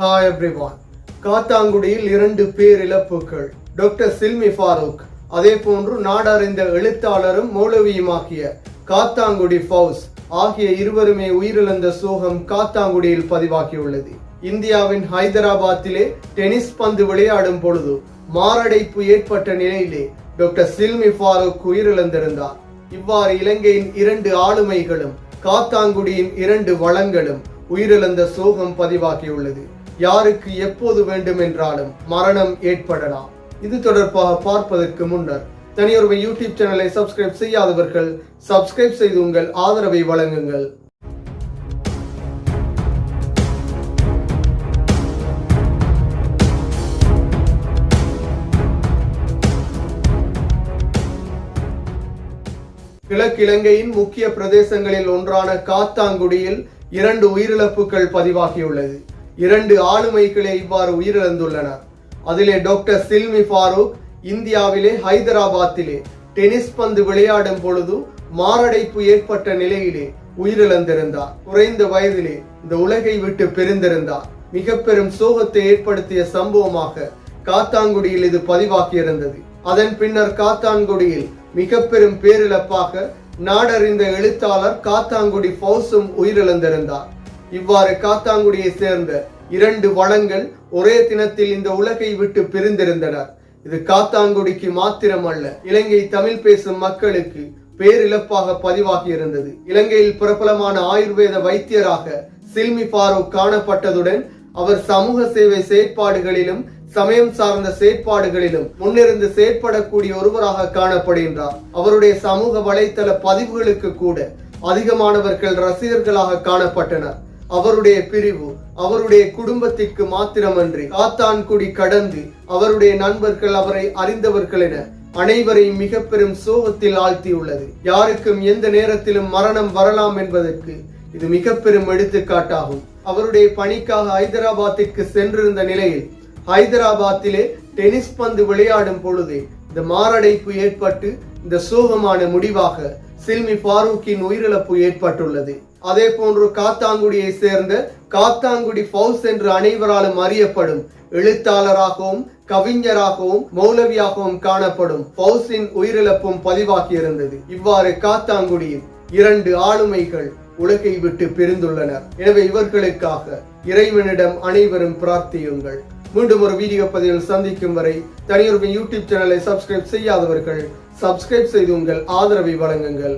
Hi everyone காத்தாங்குடியில் இரண்டு பேரிழப்புகள். Doctor சில்மி Farooq அதே போன்று நாடறிந்த எழுத்தாளரும் மௌலவியுமாகிய காத்தாங்குடி ஃபவுஸ் ஆகிய இருவருமே உயிரிழந்த சோகம் காத்தாங்குடியில் பதிவாகியுள்ளது. இந்தியாவின் ஹைதராபாத்திலே டென்னிஸ் பந்து விளையாடும் பொழுது மாரடைப்பு ஏற்பட்ட நிலையிலே டாக்டர் சில்மி ஃபாரூக் உயிரிழந்திருந்தார். இவ்வாறு இலங்கையின் இரண்டு ஆளுமைகளும் காத்தாங்குடியின் இரண்டு வளங்களும் உயிரிழந்த சோகம் பதிவாகியுள்ளது. யாருக்கு எப்போது வேண்டுமென்றாலும் மரணம் ஏற்படலாம். இது தொடர்பாக பார்ப்பதற்கு முன்னர் தனியொருவை யூடியூப் சேனலை சப்ஸ்கிரைப் செய்யாதவர்கள் சப்ஸ்கிரைப் செய்து உங்கள் ஆதரவை வழங்குங்கள். கிழக்கிழங்கையின் முக்கிய பிரதேசங்களில் ஒன்றான காத்தாங்குடியில் இரண்டு உயிரிழப்புகள் பதிவாகியுள்ளது. இரண்டு ஆளுமைகளே இவ்வாறு உயிரிழந்துள்ளனர் அதிலே டாக்டர் சில்மி ஃபாரூக் இந்தியாவிலே ஹைதராபாத்திலே டென்னிஸ் பந்து விளையாடும் பொழுது மாரடைப்பு ஏற்பட்ட நிலையிலே உயிரிழந்திருந்தார். குறைந்த வயதிலே இந்த உலகை விட்டு பிரிந்திருந்தார். மிக பெரும் சோகத்தை ஏற்படுத்திய சம்பவமாக காத்தாங்குடியில் இது பதிவாகியிருந்தது. அதன் பின்னர் காத்தான்குடியில் மிக பெரும் பேரிழப்பாக நாடறிந்த எழுத்தாளர் காத்தாங்குடி ஃபவுசும் உயிரிழந்திருந்தார். இவ்வாறு காத்தாங்குடியை சேர்ந்த இரண்டு வளங்கள் ஒரே தினத்தில் இந்த உலகை விட்டு பிரிந்திருந்தனர் இது காத்தாங்குடிக்கு மாத்திரமல்ல இலங்கை தமிழ் பேசும் மக்களுக்கு பேரிழப்பாக பதிவாகி இருந்தது இலங்கையில் பிரபலமான ஆயுர்வேத வைத்தியராக சில்மி பாரூக் காணப்பட்டதுடன் அவர் சமூக சேவை செயற்பாடுகளிலும் சமயம் சார்ந்த செயற்பாடுகளிலும் முன்னிருந்து செயற்படக்கூடிய ஒருவராக காணப்படுகின்றார். அவருடைய சமூக வலைத்தள பதிவுகளுக்கு கூட அதிகமானவர்கள் ரசிகர்களாக காணப்பட்டனர். அவருடைய பிரிவு அவருடைய குடும்பத்திற்கு மாத்திரமன்றி காத்தான்குடி கடந்து அவருடைய நண்பர்கள் அவரை அறிந்தவர்கள் என அனைவரையும் மிக பெரும் சோகத்தில் ஆழ்த்தியுள்ளது. யாருக்கும் எந்த நேரத்திலும் மரணம் வரலாம் என்பதற்கு இது மிக பெரும் எடுத்துக்காட்டாகும். அவருடைய பணிக்காக ஹைதராபாத்திற்கு சென்றிருந்த நிலையில் ஹைதராபாத்திலே டென்னிஸ் பந்து விளையாடும் பொழுதே இந்த மாரடைப்பு ஏற்பட்டு இந்த சோகமான முடிவாக சில்மி ஃபாரூக்கின் உயிரிழப்பு ஏற்பட்டுள்ளது. அதே போன்று காத்தாங்குடியை சேர்ந்த காத்தாங்குடி பவுஸ் என்று அனைவராலும் அறியப்படும். எழுத்தாளராகவும் கவிஞராகவும் மௌலவியாகவும் காணப்படும். ஃபவுஸின் உயிரிழப்பும் பதிவாகியிருந்தது. இவ்வாறு காத்தாங்குடியில் இரண்டு ஆளுமைகள் உலகை விட்டு பிரிந்துள்ளனர். எனவே இவர்களுக்காக இறைவனிடம் அனைவரும் பிரார்த்தியுங்கள். மீண்டும் ஒரு வீடியோ பதிவில் சந்திக்கும் வரை தனியொரு யூடியூப் சேனலை சப்ஸ்கிரைப் செய்யாதவர்கள் சப்ஸ்கிரைப் செய்து உங்கள் ஆதரவை வழங்குங்கள்.